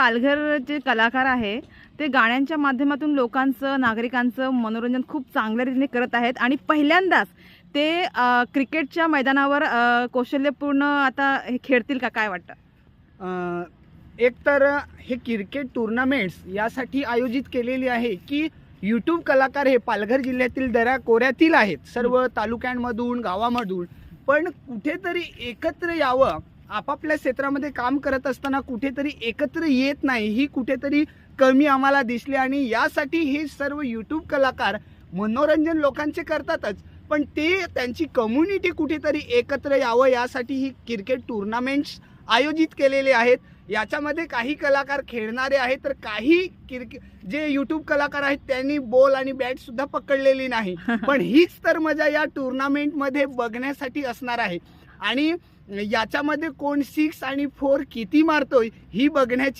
पालघर जे कलाकार आहे ते गाण्यांच्या माध्यमातून लोकांचं नागरिकांचं मनोरंजन खूप चांगल्या रीतीने करत आहेत. आणि पहिल्यांदाच ते क्रिकेटच्या मैदानावर कौशल्यपूर्ण आता हे खेळतील का? काय वाटतं? एक तर हे क्रिकेट टुर्नामेंट्स यासाठी आयोजित केलेली आहे की यूट्यूब कलाकार हे पालघर जिल्ह्यातील दऱ्या कोऱ्यातील आहेत. सर्व तालुक्यांमधून गावामधून. पण कुठेतरी एकत्र यावं आपापल्या क्षेत्रामध्ये काम करत असताना कुठेतरी एकत्र येत नाही ही कुठेतरी कमी आम्हाला दिसली आणि यासाठी हे सर्व यूट्यूब कलाकार मनोरंजन लोकांचे करतातच. पण ते त्यांची कम्युनिटी कुठेतरी एकत्र यावं यासाठी ही क्रिकेट टुर्नामेंट्स आयोजित केलेले आहेत. याच्यामध्ये काही कलाकार खेळणारे आहेत तर काही क्रिके जे यूट्यूब कलाकार आहेत त्यांनी बॉल आणि बॅट सुद्धा पकडलेली नाही. पण हीच तर मजा या टुर्नामेंटमध्ये बघण्यासाठी असणार आहे. आणि याच्यामध्ये कोण सिक्स आणि फोर किती मारतोय ही बघण्याची